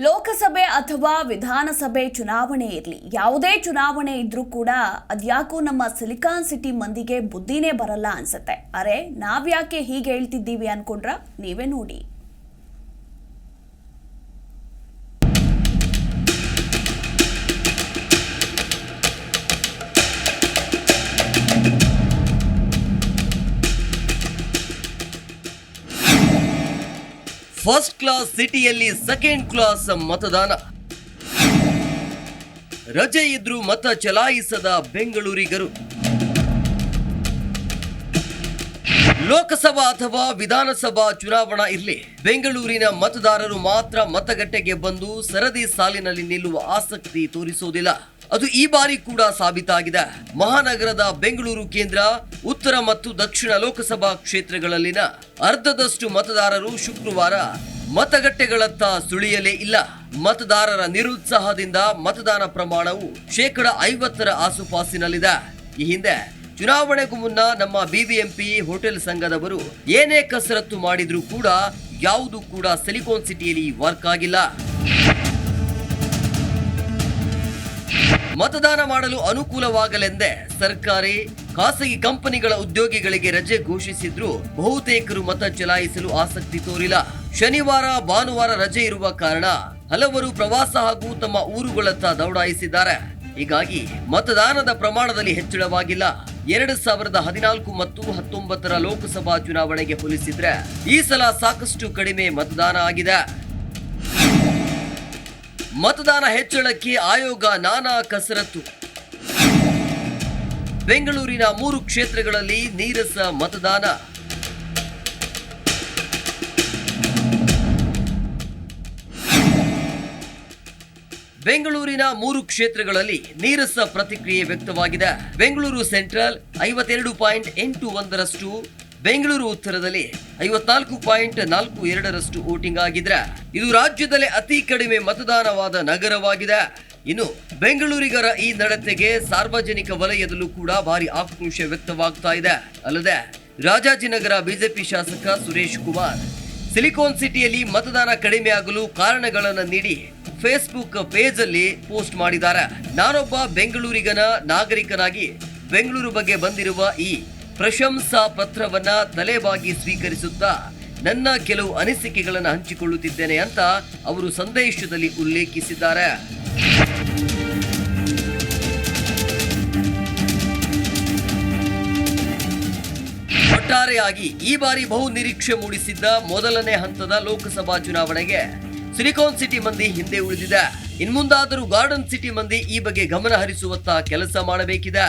ಲೋಕಸಭೆ ಅಥವಾ ವಿಧಾನಸಭೆ ಚುನಾವಣೆ ಇರಲಿ. ಯಾವುದೇ ಚುನಾವಣೆ ಇದ್ರೂ ಕೂಡ ಅದ್ಯಾಕೋ ನಮ್ಮ ಸಿಲಿಕಾನ್ ಸಿಟಿ ಮಂದಿಗೆ ಬುದ್ಧಿನೇ ಬರಲ್ಲ ಅನ್ಸುತ್ತೆ. ಅರೆ, ನಾವ್ಯಾಕೆ ಹೀಗೆ ಹೇಳ್ತಿದ್ದೀವಿ ಅನ್ಕೊಂಡ್ರ? ನೀವೇ ನೋಡಿ. ಫಸ್ಟ್ ಕ್ಲಾಸ್ ಸಿಟಿಯಲ್ಲಿ ಸೆಕೆಂಡ್ ಕ್ಲಾಸ್ ಮತದಾನ. ರಜೆ ಇದ್ರೂ ಮತ ಚಲಾಯಿಸದ ಬೆಂಗಳೂರಿಗರು. ಲೋಕಸಭಾ ಅಥವಾ ವಿಧಾನಸಭಾ ಚುನಾವಣಾ ಇರಲಿ. ಬೆಂಗಳೂರಿನ ಮತದಾರರು ಮಾತ್ರ ಮತಗಟ್ಟೆಗೆ ಬಂದು ಸರದಿ ಸಾಲಿನಲ್ಲಿ ನಿಲ್ಲುವ ಆಸಕ್ತಿ ತೋರಿಸುವುದಿಲ್ಲ ಅದು ಈ ಬಾರಿ ಕೂಡ ಸಾಬೀತಾಗಿದೆ. ಮಹಾನಗರದ ಬೆಂಗಳೂರು ಕೇಂದ್ರ, ಉತ್ತರ ಮತ್ತು ದಕ್ಷಿಣ ಲೋಕಸಭಾ ಕ್ಷೇತ್ರಗಳಲ್ಲಿನ ಅರ್ಧದಷ್ಟು ಮತದಾರರು ಶುಕ್ರವಾರ ಮತಗಟ್ಟೆಗಳತ್ತ ಸುಳಿಯಲೇ ಇಲ್ಲ. ಮತದಾರರ ನಿರುತ್ಸಾಹದಿಂದ ಮತದಾನ ಪ್ರಮಾಣವು ಶೇಕಡ ಐವತ್ತರ ಆಸುಪಾಸಿನಲ್ಲಿದೆ. ಈ ಹಿಂದೆ ಚುನಾವಣೆಗೂ ಮುನ್ನ ನಮ್ಮ ಬಿಬಿಎಂಪಿ ಹೋಟೆಲ್ ಸಂಘದವರು ಏನೇ ಕಸರತ್ತು ಮಾಡಿದ್ರೂ ಕೂಡ ಯಾವುದು ಕೂಡ ಸಿಲಿಕಾನ್ ಸಿಟಿಯಲ್ಲಿ ವರ್ಕ್ ಆಗಿಲ್ಲ. ಮತದಾನ ಮಾಡಲು ಅನುಕೂಲವಾಗಲೆಂದೇ ಸರ್ಕಾರಿ ಖಾಸಗಿ ಕಂಪನಿಗಳ ಉದ್ಯೋಗಿಗಳಿಗೆ ರಜೆ ಘೋಷಿಸಿದ್ರು ಬಹುತೇಕರು ಮತ ಚಲಾಯಿಸಲು ಆಸಕ್ತಿ ತೋರಿಲ್ಲ. ಶನಿವಾರ, ಭಾನುವಾರ ರಜೆ ಇರುವ ಕಾರಣ ಹಲವರು ಪ್ರವಾಸ ಹಾಗೂ ತಮ್ಮ ಊರುಗಳತ್ತ ದೌಡಾಯಿಸಿದ್ದಾರೆ. ಹೀಗಾಗಿ ಮತದಾನದ ಪ್ರಮಾಣದಲ್ಲಿ ಹೆಚ್ಚಳವಾಗಿಲ್ಲ. ಎರಡು ಸಾವಿರದ ಹದಿನಾಲ್ಕು ಮತ್ತು ಹತ್ತೊಂಬತ್ತರ ಲೋಕಸಭಾ ಚುನಾವಣೆಗೆ ಹೋಲಿಸಿದ್ರೆ ಈ ಸಲ ಸಾಕಷ್ಟು ಕಡಿಮೆ ಮತದಾನ ಆಗಿದೆ. ಮತದಾನ ಹೆಚ್ಚಳಕ್ಕೆ ಆಯೋಗ ನಾನಾ ಕಸರತ್ತು. ಬೆಂಗಳೂರಿನ ಮೂರು ಕ್ಷೇತ್ರಗಳಲ್ಲಿ ನೀರಸ ಮತದಾನ. ಬೆಂಗಳೂರಿನ ಮೂರು ಕ್ಷೇತ್ರಗಳಲ್ಲಿ ನೀರಸ ಪ್ರತಿಕ್ರಿಯೆ ವ್ಯಕ್ತವಾಗಿದೆ. ಬೆಂಗಳೂರು ಸೆಂಟ್ರಲ್ ಐವತ್ತೆರಡು ಪಾಯಿಂಟ್ ಎಂಟು ಒಂದರಷ್ಟು ಬೆಂಗಳೂರು ಉತ್ತರದಲ್ಲಿ ಐವತ್ನಾಲ್ಕು ಪಾಯಿಂಟ್ ನಾಲ್ಕು ಎರಡರಷ್ಟು ವೋಟಿಂಗ್ ಆಗಿದ್ರೆ ಇದು ರಾಜ್ಯದಲ್ಲೇ ಅತಿ ಕಡಿಮೆ ಮತದಾನವಾದ ನಗರವಾಗಿದೆ. ಇನ್ನು ಬೆಂಗಳೂರಿಗರ ಈ ನಡತೆಗೆ ಸಾರ್ವಜನಿಕ ವಲಯದಲ್ಲೂ ಕೂಡ ಭಾರಿ ಆಕ್ರೋಶ ವ್ಯಕ್ತವಾಗ್ತಾ ಇದೆ. ಅಲ್ಲದೆ ರಾಜಾಜಿನಗರ ಬಿಜೆಪಿ ಶಾಸಕ ಸುರೇಶ್ ಕುಮಾರ್, ಸಿಲಿಕಾನ್ ಸಿಟಿಯಲ್ಲಿ ಮತದಾನ ಕಡಿಮೆ ಆಗಲು ಕಾರಣಗಳನ್ನು ನೀಡಿ ಫೇಸ್ಬುಕ್ ಪೇಜ್ ಅಲ್ಲಿ ಪೋಸ್ಟ್ ಮಾಡಿದ್ದಾರೆ. ನಾನೊಬ್ಬ ಬೆಂಗಳೂರಿಗನ ನಾಗರಿಕನಾಗಿ ಬೆಂಗಳೂರು ಬಗ್ಗೆ ಬಂದಿರುವ ಈ ಪ್ರಶಂಸಾ ಪತ್ರವನ್ನ ತಲೆಬಾಗಿ ಸ್ವೀಕರಿಸುತ್ತಾ ನನ್ನ ಕೆಲವು ಅನಿಸಿಕೆಗಳನ್ನು ಹಂಚಿಕೊಳ್ಳುತ್ತಿದ್ದೇನೆ ಅಂತ ಅವರು ಸಂದೇಶದಲ್ಲಿ ಉಲ್ಲೇಖಿಸಿದ್ದಾರೆ. ಒಟ್ಟಾರೆಯಾಗಿ ಈ ಬಾರಿ ಬಹು ನಿರೀಕ್ಷೆ ಮೂಡಿಸಿದ್ದ ಮೊದಲನೇ ಹಂತದ ಲೋಕಸಭಾ ಚುನಾವಣೆಗೆ ಸಿಲಿಕಾನ್ ಸಿಟಿ ಮಂದಿ ಹಿಂದೆ ಉಳಿದಿದೆ. ಇನ್ಮುಂದಾದರೂ ಗಾರ್ಡನ್ ಸಿಟಿ ಮಂದಿ ಈ ಬಗ್ಗೆ ಗಮನ ಹರಿಸುವತ್ತ ಕೆಲಸ ಮಾಡಬೇಕಿದೆ.